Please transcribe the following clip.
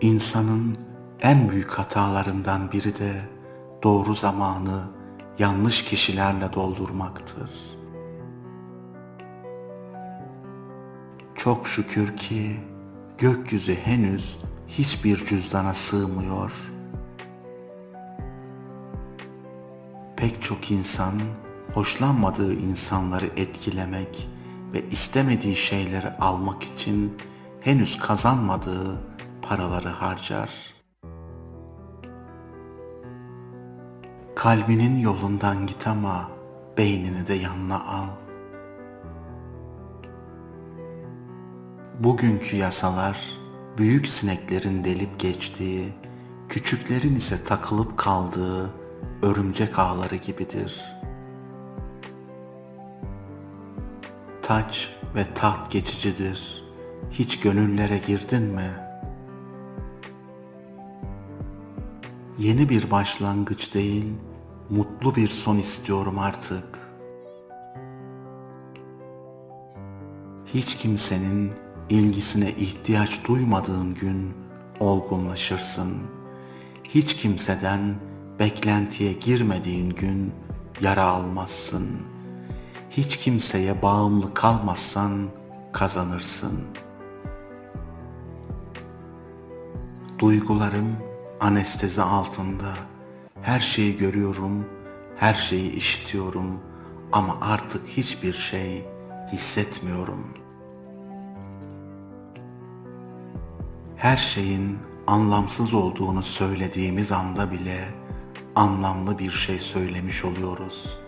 İnsanın en büyük hatalarından biri de doğru zamanı yanlış kişilerle doldurmaktır. Çok şükür ki gökyüzü henüz hiçbir cüzdana sığmıyor. Pek çok insan hoşlanmadığı insanları etkilemek ve istemediği şeyleri almak için henüz kazanmadığı paraları harcar. Kalbinin yolundan git ama beynini de yanına al. Bugünkü yasalar büyük sineklerin delip geçtiği, küçüklerin ise takılıp kaldığı örümcek ağları gibidir. Taç ve taht geçicidir. Hiç gönüllere girdin mi? Yeni bir başlangıç değil, mutlu bir son istiyorum artık. Hiç kimsenin ilgisine ihtiyaç duymadığın gün olgunlaşırsın. Hiç kimseden beklentiye girmediğin gün yara almazsın. Hiç kimseye bağımlı kalmazsan kazanırsın. Duygularım anestezi altında. Her şeyi görüyorum, her şeyi işitiyorum ama artık hiçbir şey hissetmiyorum. Her şeyin anlamsız olduğunu söylediğimiz anda bile anlamlı bir şey söylemiş oluyoruz.